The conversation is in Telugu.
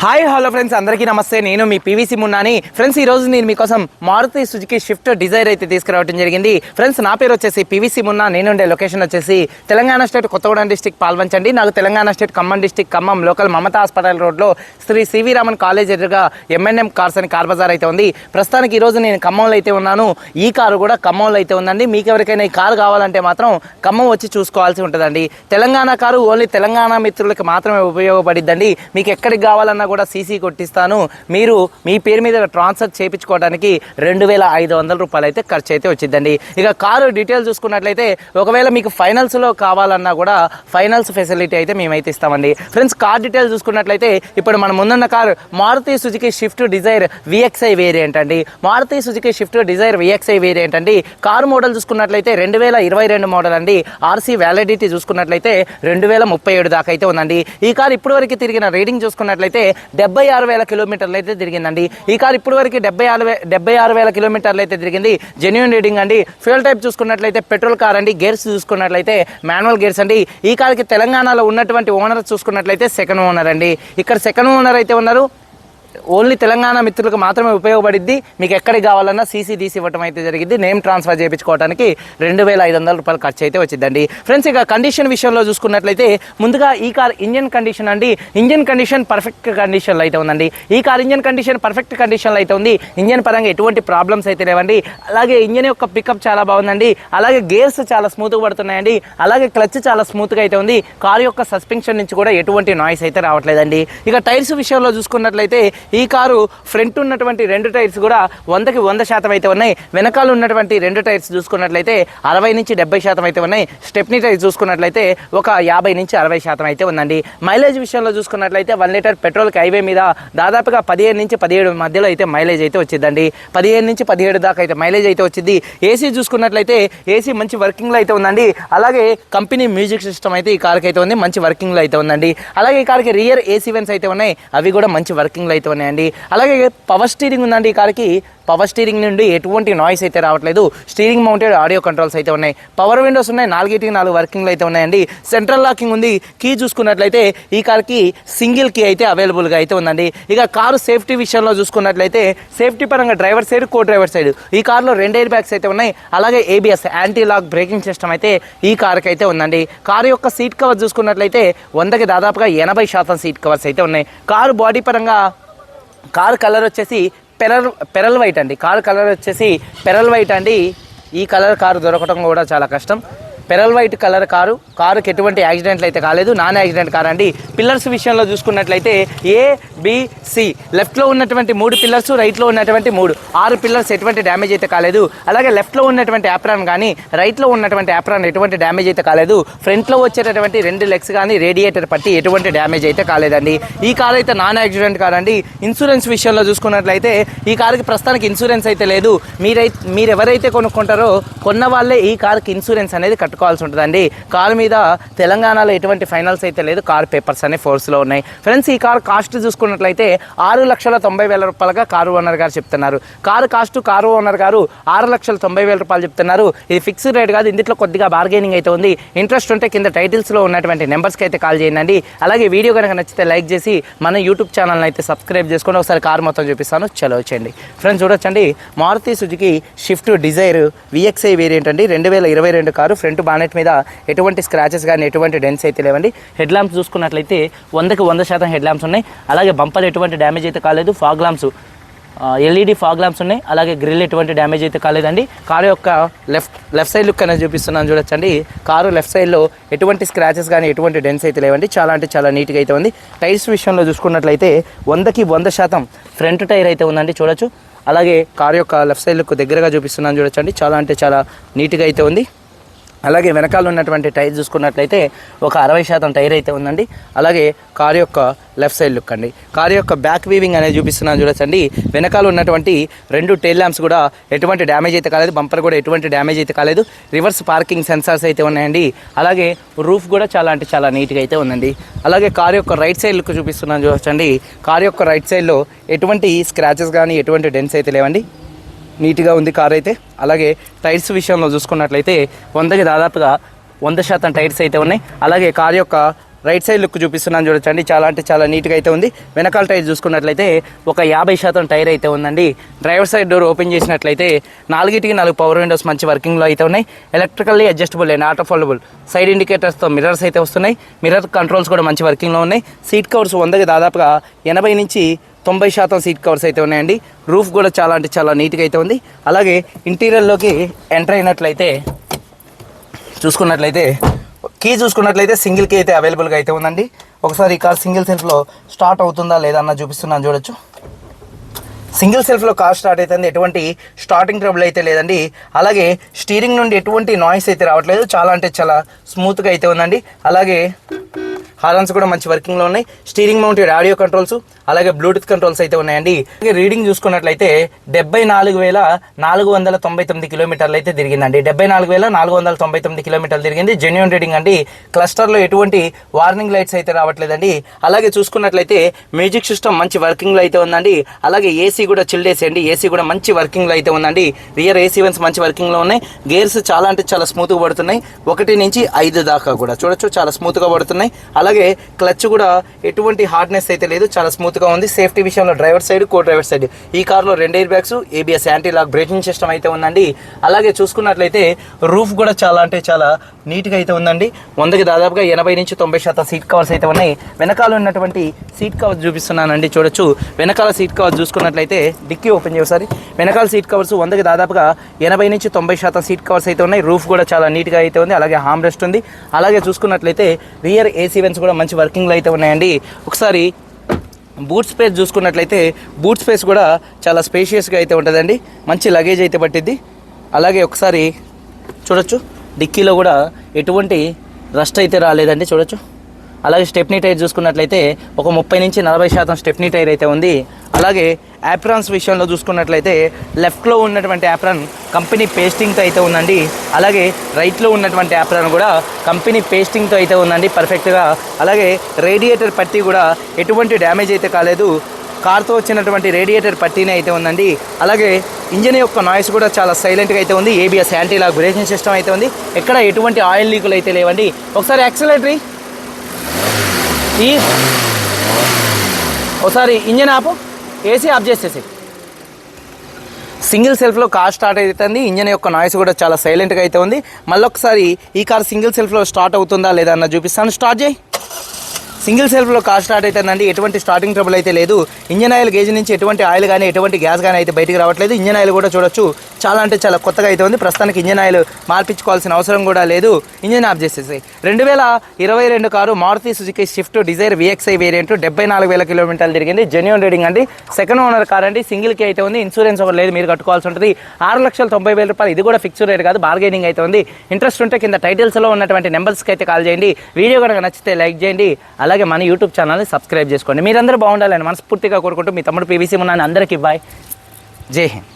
హాయ్ హలో ఫ్రెండ్స్ అందరికీ నమస్తే. నేను మీ పీవీసీ మున్నాని. ఫ్రెండ్స్ ఈ రోజు నేను మీకోసం మారుతి సుజుకి షిఫ్ట్ డిజైర్ అయితే తీసుకురావడం జరిగింది. ఫ్రెండ్స్ నా పేరు వచ్చేసి పీవీసీ మున్నా. నేను ఉండే లొకేషన్ వచ్చేసి తెలంగాణ స్టేట్ కొత్తగూడెం డిస్టిక్ పాల్వంచండి. నాకు Telangana state Khammam district Khammam local Mamata hospital రోడ్లో శ్రీ సివి రామన్ కాలేజ్ ఎదురుగా ఎంఎన్ఎం కార్స్ అని కార్ బజార్ అయితే ఉంది. ప్రస్తుతానికి ఈరోజు నేను ఖమ్మంలో అయితే ఉన్నాను. ఈ కారు కూడా ఖమ్మంలో అయితే ఉందండి. మీకు ఎవరికైనా ఈ కారు కావాలంటే మాత్రం ఖమ్మం వచ్చి చూసుకోవాల్సి ఉంటుందండి. తెలంగాణ కారు ఓన్లీ తెలంగాణ మిత్రులకి మాత్రమే ఉపయోగపడిద్దండి. మీకు ఎక్కడికి కావాలన్నా కూడా సీసీ కొట్టిస్తాను. మీరు మీ పేరు మీద ట్రాన్స్ఫర్ చేయించుకోవడానికి రెండు వేల ఐదు వందల రూపాయలు అయితే ఖర్చు అయితే వచ్చిందండి ఇక కారు డీటెయిల్ చూసుకున్నట్లయితే ఒకవేళ మీకు ఫైనల్స్లో కావాలన్నా కూడా ఫైనల్స్ ఫెసిలిటీ అయితే మేమైతే ఇస్తామండి. ఫ్రెండ్స్ కార్ డీటెయిల్ చూసుకున్నట్లయితే ఇప్పుడు మన ముందున్న car Maruti Suzuki Swift Dzire VXI variant అండి. Maruti Suzuki Swift Dzire VXI variant అండి. కారు మోడల్ చూసుకున్నట్లయితే రెండు వేల ఇరవై రెండు మోడల్ అండి. ఆర్సీ వ్యాలిడిటీ చూసుకున్నట్లయితే రెండు వేల ముప్పై ఏడు దాకా అయితే ఉందండి. ఈ కారు ఇప్పటివరకు తిరిగిన రీడింగ్ చూసుకున్నట్లయితే డెబ్బై ఆరు వేల కిలోమీటర్లు అయితే తిరిగిందండి. ఈ కార్ ఇప్పుడు వరకు డెబ్బై ఆరు వే డెబ్బై ఆరు వేల కిలోమీటర్లు అయితే తిరిగింది. జెన్యున్ రీడింగ్ అండి. ఫ్యూల్ టైప్ చూసుకున్నట్లయితే పెట్రోల్ కార్ అండి. గేర్స్ చూసుకున్నట్లయితే మాన్యువల్ గేర్స్ అండి. ఈ కార్కి తెలంగాణలో ఉన్నటువంటి ఓనర్ చూసుకున్నట్లయితే సెకండ్ ఓనర్ అండి. ఇక్కడ సెకండ్ ఓనర్ అయితే ఉన్నారు. ఓన్లీ తెలంగాణ మిత్రులకు మాత్రమే ఉపయోగపడిద్ది. మీకు ఎక్కడికి కావాలన్నా సీసీ తీసి ఇవ్వటం అయితే జరిగింది నేమ్ ట్రాన్స్ఫర్ చేయించుకోవడానికి రెండు వేల ఐదు వందల రూపాయలు ఖర్చు అయితే వచ్చిందండి ఫ్రెండ్స్ ఇక కండిషన్ విషయంలో చూసుకున్నట్లయితే ముందుగా ఈ కార్ ఇంజన్ కండిషన్ అండి. ఇంజన్ కండిషన్ పర్ఫెక్ట్ కండిషన్లో అయితే ఉందండి. ఈ కార్ ఇంజన్ కండిషన్ పర్ఫెక్ట్ కండిషన్లో అయితే ఉంది. ఇంజన్ పరంగా ఎటువంటి ప్రాబ్లమ్స్ అయితే లేవండి. అలాగే ఇంజన్ యొక్క పికప్ చాలా బాగుందండి. అలాగే గేర్స్ చాలా స్మూత్గా పడుతున్నాయండి. అలాగే క్లచ్ చాలా స్మూత్గా అయితే ఉంది. కార్ యొక్క సస్పెన్షన్ నుంచి కూడా ఎటువంటి నాయిస్ అయితే రావట్లేదండి. ఇక టైర్స్ విషయంలో చూసుకున్నట్లయితే ఈ కారు ఫ్రంట్ ఉన్నటువంటి రెండు టైర్స్ కూడా వందకి వంద శాతం అయితే ఉన్నాయి. వెనకాల ఉన్నటువంటి రెండు టైర్స్ చూసుకున్నట్లయితే అరవై నుంచి డెబ్బై శాతం అయితే ఉన్నాయి. స్టెప్నీ టైర్స్ చూసుకున్నట్లయితే ఒక యాభై నుంచి అరవై శాతం అయితే ఉందండి. మైలేజ్ విషయంలో చూసుకున్నట్లయితే వన్ లీటర్ పెట్రోల్కి హైవే మీద దాదాపుగా పదిహేను నుంచి పదిహేడు మధ్యలో అయితే మైలేజ్ అయితే వచ్చిందండి. పదిహేను నుంచి పదిహేడు దాకా అయితే మైలేజ్ అయితే వచ్చింది. ఏసీ చూసుకున్నట్లయితే ఏసీ మంచి వర్కింగ్లో అయితే ఉందండి. అలాగే కంపెనీ మ్యూజిక్ సిస్టమ్ అయితే ఈ కార్కి అయితే ఉంది. మంచి వర్కింగ్లో అయితే ఉందండి. అలాగే ఈ కార్కి రియర్ ఏసీ వెన్స్ అయితే ఉన్నాయి. అవి కూడా మంచి వర్కింగ్లో అయితే ఉన్నాయండి అలాగే పవర్ స్టీరింగ్ ఉందండి ఈ కార్కి. పవర్ స్టీరింగ్ నుండి ఎటువంటి నాయిస్ అయితే రావట్లేదు. స్టీరింగ్ మౌంటెడ్ ఆడియో కంట్రోల్స్ అయితే ఉన్నాయి. పవర్ విండోస్ ఉన్నాయి. నాలుగేటికి నాలుగు వర్కింగ్లు అయితే ఉన్నాయండి. సెంట్రల్ లాకింగ్ ఉంది. కీ చూసుకున్నట్లయితే ఈ కార్కి సింగిల్ కీ అయితే అవైలబుల్గా అయితే ఉందండి. ఇక కారు సేఫ్టీ విషయంలో చూసుకున్నట్లయితే సేఫ్టీ పరంగా driver side co driver side ఈ కార్లో రెండు ఎయిర్ బ్యాగ్స్ అయితే ఉన్నాయి. అలాగే ABS anti lock braking system అయితే ఈ కార్కి అయితే ఉందండి. కారు యొక్క సీట్ కవర్ చూసుకున్నట్లయితే వందకి దాదాపుగా ఎనభై శాతం సీట్ కవర్స్ అయితే ఉన్నాయి. కారు బాడీ పరంగా కార్ కలర్ వచ్చేసి పెరల్ పెరల్ వైట్ అండి. కార్ కలర్ వచ్చేసి పెరల్ వైట్ అండి. ఈ కలర్ కారు దొరకడం కూడా చాలా కష్టం. Pearl white colour car. కారుకి ఎటువంటి యాక్సిడెంట్లు అయితే కాలేదు. నాన్ యాక్సిడెంట్ కార్ అండి. పిల్లర్స్ విషయంలో చూసుకున్నట్లయితే ఏ బిసి లెఫ్ట్లో ఉన్నటువంటి మూడు పిల్లర్స్ రైట్లో ఉన్నటువంటి మూడు. ఆరు పిల్లర్స్ ఎటువంటి డ్యామేజ్ అయితే కాలేదు. అలాగే లెఫ్ట్లో ఉన్నటువంటి యాప్రాన్ కానీ రైట్లో ఉన్నటువంటి యాప్రాన్ ఎటువంటి డ్యామేజ్ అయితే కాలేదు. ఫ్రంట్లో వచ్చేటటువంటి రెండు లెగ్స్ కానీ రేడియేటర్ పట్టి ఎటువంటి డ్యామేజ్ అయితే కాలేదండి. ఈ కార్ అయితే నాన్ యాక్సిడెంట్ కార్ అండి. ఇన్సూరెన్స్ విషయంలో చూసుకున్నట్లయితే ఈ కార్కి ప్రస్తుతానికి ఇన్సూరెన్స్ అయితే లేదు. మీరై మీరు ఎవరైతే కొనుక్కుంటారో కొన్న వాళ్ళే ఈ కార్కి ఇన్సూరెన్స్ అనేది కట్టు పెట్టుకోవాల్సి ఉంటుందండి. కార్ మీద తెలంగాణలో ఎటువంటి ఫైనల్స్ అయితే లేదు. కార్ పేపర్స్ అనే ఫోర్స్లో ఉన్నాయి. ఫ్రెండ్స్ ఈ కార్ కాస్ట్ చూసుకున్నట్లయితే ఆరు లక్షల తొంభై వేల రూపాయలుగా కారు ఓనర్ గారు చెప్తున్నారు. కారు కాస్ట్ కారు ఓనర్ గారు ఆరు లక్షల తొంభై వేల రూపాయలు చెప్తున్నారు. ఇది ఫిక్స్డ్ రేట్ కాదు. ఇందులో కొద్దిగా బార్గెనింగ్ అయితే ఉంది. ఇంట్రెస్ట్ ఉంటే కింద టైటిల్స్లో ఉన్నటువంటి నెంబర్స్కి అయితే కాల్ చేయండి. అలాగే వీడియో కనుక నచ్చితే లైక్ చేసి మన యూట్యూబ్ ఛానల్ని అయితే సబ్స్క్రైబ్ చేసుకొని ఒకసారి కార్ మొత్తం చూపిస్తాను. చలో వచ్చేయండి. ఫ్రెండ్స్ చూడొచ్చండి. Maruti Suzuki Swift Dzire VXI variant అండి. రెండు వేల ఇరవై రెండు కారు ఫ్రంట్ బానెట్ మీద ఎటువంటి స్క్రాచెస్ కానీ ఎటువంటి డెన్స్ అయితే లేవండి. హెడ్ ల్యాంప్స్ చూసుకున్నట్లయితే వందకి వంద శాతం హెడ్ ల్యాంప్స్ ఉన్నాయి. అలాగే బంపర్ ఎటువంటి డ్యామేజ్ అయితే కాలేదు. Fog lamps LED fog lamps ఉన్నాయి. అలాగే గ్రిల్ ఎటువంటి డ్యామేజ్ అయితే కాలేదండి. కారు యొక్క లెఫ్ట్ లెఫ్ట్ సైడ్ లుక్ అనేది చూపిస్తున్నాను చూడొచ్చండి. కారు లెఫ్ట్ సైడ్లో ఎటువంటి స్క్రాచెస్ కానీ ఎటువంటి డెన్స్ అయితే లేవండి. చాలా అంటే చాలా నీట్గా అయితే ఉంది. టైర్స్ విషయంలో చూసుకున్నట్లయితే వందకి వంద శాతం ఫ్రంట్ టైర్ అయితే ఉందండి. చూడొచ్చు. అలాగే కారు యొక్క లెఫ్ట్ సైడ్ లుక్ దగ్గరగా చూపిస్తున్నాను చూడొచ్చండి. చాలా అంటే చాలా నీట్గా అయితే ఉంది. అలాగే వెనకాల ఉన్నటువంటి టైర్ చూసుకున్నట్లయితే ఒక అరవై శాతం టైర్ అయితే ఉందండి. అలాగే కారు యొక్క లెఫ్ట్ సైడ్ లుక్ అండి. కారు యొక్క బ్యాక్ వీవింగ్ అనేది చూపిస్తున్నాను చూడొచ్చండి. వెనకాల ఉన్నటువంటి రెండు టైల్ ల్యాంప్స్ కూడా ఎటువంటి డ్యామేజ్ అయితే కాలేదు బంపర్ కూడా ఎటువంటి డ్యామేజ్ అయితే కాలేదు. రివర్స్ పార్కింగ్ సెన్సార్స్ అయితే ఉన్నాయండి. అలాగే రూఫ్ కూడా చాలా అంటే చాలా నీట్గా అయితే ఉందండి. అలాగే కారు యొక్క రైట్ సైడ్ లుక్ చూపిస్తున్నాను చూడొచ్చండి. కారు యొక్క రైట్ సైడ్లో ఎటువంటి స్క్రాచెస్ కానీ ఎటువంటి డెన్స్ అయితే లేవండి. నీట్గా ఉంది కార్ అయితే. అలాగే టైర్స్ విషయంలో చూసుకున్నట్లయితే వందకి దాదాపుగా వంద శాతం టైర్స్ అయితే ఉన్నాయి. అలాగే కార్ యొక్క రైట్ సైడ్ లుక్ చూపిస్తున్నాను చూడొచ్చండి చాలా అంటే చాలా నీట్గా అయితే ఉంది. వెనకాల టైర్ చూసుకున్నట్లయితే ఒక యాభై శాతం టైర్ అయితే ఉందండి. డ్రైవర్ సైడ్ డోర్ ఓపెన్ చేసినట్లయితే నాలుగిటికి నాలుగు పవర్ విండోస్ మంచి వర్కింగ్లో అయితే ఉన్నాయి. Electrically adjustable and auto foldable. Side ఇండికేటర్స్తో mirrors అయితే వస్తున్నాయి. మిర్రర్ కంట్రోల్స్ కూడా మంచి వర్కింగ్లో ఉన్నాయి. సీట్ కవర్స్ వందకి దాదాపుగా ఎనభై నుంచి తొంభై శాతం సీట్ కవర్స్ అయితే ఉన్నాయండి. రూఫ్ కూడా చాలా అంటే చాలా నీట్గా అయితే ఉంది. అలాగే ఇంటీరియర్లోకి ఎంటర్ అయినట్లయితే చూసుకున్నట్లయితే కీ చూసుకున్నట్లయితే సింగిల్ కీ అయితే అవైలబుల్గా అయితే ఉందండి. ఒకసారి ఈ కార్ సింగిల్ సెల్ఫ్లో స్టార్ట్ అవుతుందా లేదా అన్న చూపిస్తున్నాను చూడొచ్చు. సింగిల్ సెల్ఫ్లో కార్ స్టార్ట్ అవుతుంది. ఎటువంటి స్టార్టింగ్ ట్రబుల్ అయితే లేదండి. అలాగే స్టీరింగ్ నుండి ఎటువంటి నాయిస్ అయితే రావట్లేదు. చాలా అంటే చాలా స్మూత్గా అయితే ఉందండి. అలాగే హార్న్స్ కూడా మంచి వర్కింగ్లో ఉన్నాయి. స్టీరింగ్ మౌంటెడ్ ఆడియో కంట్రోల్స్ అలాగే బ్లూటూత్ కంట్రోల్స్ అయితే ఉన్నాయండి. రీడింగ్ చూసుకున్నట్లయితే డెబ్బై నాలుగు వేల నాలుగు వందల తొంభై తొమ్మిది కిలోమీటర్లు అయితే తిరిగిందండి. డెబ్బై నాలుగు వేల నాలుగు వందల తొంభై తొమ్మిది కిలోమీటర్లు తిరిగింది జెన్యున్ రీడింగ్ అండి. క్లస్టర్లో ఎటువంటి వార్నింగ్ లైట్స్ అయితే రావట్లేదండి. అలాగే చూసుకున్నట్లయితే మ్యూజిక్ సిస్టమ్ మంచి వర్కింగ్లో అయితే ఉందండి. అలాగే ఏసీ కూడా చిల్డ్ ఏసీ అండి. ఏసీ కూడా మంచి వర్కింగ్లో అయితే ఉందండి. రియర్ ఏసీ వన్స్ మంచి వర్కింగ్లో ఉన్నాయి. గేర్స్ చాలా అంటే చాలా స్మూత్గా పడుతున్నాయి. ఒకటి నుంచి ఐదు దాకా కూడా చూడొచ్చు చాలా స్మూత్గా పడుతున్నాయి. అలాగే అలాగే క్లచ్ కూడా ఎటువంటి హార్డ్నెస్ అయితే లేదు చాలా స్మూత్గా ఉంది. సేఫ్టీ విషయంలో driver side co driver side ఈ కార్లో రెండు airbags ABS anti lock braking system అయితే ఉందండి. అలాగే చూసుకున్నట్లయితే రూఫ్ కూడా చాలా అంటే చాలా నీట్గా అయితే ఉందండి. వందకి దాదాపుగా ఎనభై నుంచి తొంభై శాతం సీట్ కవర్స్ అయితే ఉన్నాయి. వెనకాల ఉన్నటువంటి సీట్ కవర్స్ చూపిస్తున్నానండి చూడొచ్చు. వెనకాల సీట్ కవర్స్ చూసుకున్నట్లయితే డిక్కీ ఓపెన్ చేయసారి వెనకాల సీట్ కవర్స్ వందకి దాదాపుగా ఎనభై నుంచి తొంభై శాతం సీట్ కవర్స్ అయితే ఉన్నాయి. రూఫ్ కూడా చాలా నీట్గా అయితే ఉంది. అలాగే హామ్ రెస్ట్ ఉంది. అలాగే చూసుకున్నట్లయితే రియర్ ఏసీ వెన్స్ కూడా మంచి వర్కింగ్లో అయితే ఉన్నాయండి. ఒకసారి బూట్ స్పేస్ చూసుకున్నట్లయితే బూట్ స్పేస్ కూడా చాలా స్పేషియస్గా అయితే ఉంటుందండి. మంచి లగేజ్ అయితే పట్టిద్ది. అలాగే ఒకసారి చూడొచ్చు డిక్కీలో కూడా ఎటువంటి రస్ట్ అయితే రాలేదండి. చూడొచ్చు. అలాగే స్టెప్నీ టైర్ చూసుకున్నట్లయితే ఒక ముప్పై నుంచి నలభై శాతం స్టెప్నీ టైర్ అయితే ఉంది. అలాగే యాప్రాన్స్ విషయంలో చూసుకున్నట్లయితే లెఫ్ట్లో ఉన్నటువంటి యాప్రాన్ కంపెనీ పేస్టింగ్తో అయితే ఉందండి. అలాగే రైట్లో ఉన్నటువంటి యాప్రాన్ కూడా కంపెనీ పేస్టింగ్తో అయితే ఉందండి పర్ఫెక్ట్గా. అలాగే రేడియేటర్ పట్టి కూడా ఎటువంటి డ్యామేజ్ అయితే కాలేదు. కార్తో వచ్చినటువంటి రేడియేటర్ పట్టీనే అయితే ఉందండి. అలాగే ఇంజిన్ యొక్క నాయిస్ కూడా చాలా సైలెంట్గా అయితే ఉంది. ABS anti lock braking system అయితే ఉంది. ఎక్కడ ఎటువంటి ఆయిల్ లీకులు అయితే లేవండి. ఒకసారి యాక్సిలేటరీ ఈ ఒకసారి ఇంజన్ ఆపు ఏసీ ఆఫ్ చేసేసి సింగిల్ సెల్ఫ్లో కార్ స్టార్ట్ అవుతుంది ఇంజన్ యొక్క నాయిస్ కూడా చాలా సైలెంట్గా అయితే ఉంది. మళ్ళీ ఒకసారి ఈ కార్ సింగిల్ సెల్ఫ్లో స్టార్ట్ అవుతుందా లేదా అన్న చూపిస్తాను స్టార్ట్ చేయి. సింగిల్ సెల్ఫ్లో కార్ స్టార్ట్ అవుతుందండి ఎటువంటి స్టార్టింగ్ ట్రబుల్ అయితే లేదు. ఇంజన్ ఆయిల్ గేజ్ నుంచి ఎటువంటి ఆయిల్ కానీ ఎటువంటి గ్యాస్ కానీ అయితే బయటికి రావట్లేదు. ఇంజన్ ఆయిల్ కూడా చూడొచ్చు. చాలా అంటే చాలా కొత్తగా అయితే ఉంది. ప్రస్తుతానికి ఇంజన్ ఆయిల్ మార్పించుకోవాల్సిన అవసరం కూడా లేదు. ఇంజన్ ఆఫ్ చేసేసి రెండు వేల ఇరవై రెండు car Maruti Suzuki Swift Dzire VXI variant డెబ్బై నాలుగు వేల కిలోమీటర్లు తిరిగింది. జెన్యున్ రీడింగ్ అండి. సెకండ్ ఓనర్ కార్ అండి. సింగిల్కి అయితే ఉంది. ఇన్సూరెన్స్ ఒకటి లేదు. మీరు కట్టుకోవాల్సి ఉంటుంది. ఆరు లక్షల తొంభై వేల రూపాయలు. ఇది కూడా ఫిక్స్డ్ రేట్ కాదు. బార్గెనింగ్ అయితే ఉంది. ఇంట్రెస్ట్ ఉంటే కింద టైటిల్స్లో ఉన్నటువంటి నెంబర్స్కి అయితే కాల్ చేయండి. వీడియో కనుక నచ్చితే లైక్ చేయండి. అలాగే మన యూట్యూబ్ ఛానల్ని సబ్స్క్రైబ్ చేసుకోండి. మీరందరూ బాగుండాలని మనస్ఫూర్తిగా కోరుకుంటూ మీ తమ్ముడు పీవీసీ ఉన్నాను అందరికీ బాయ్ జై హింద్.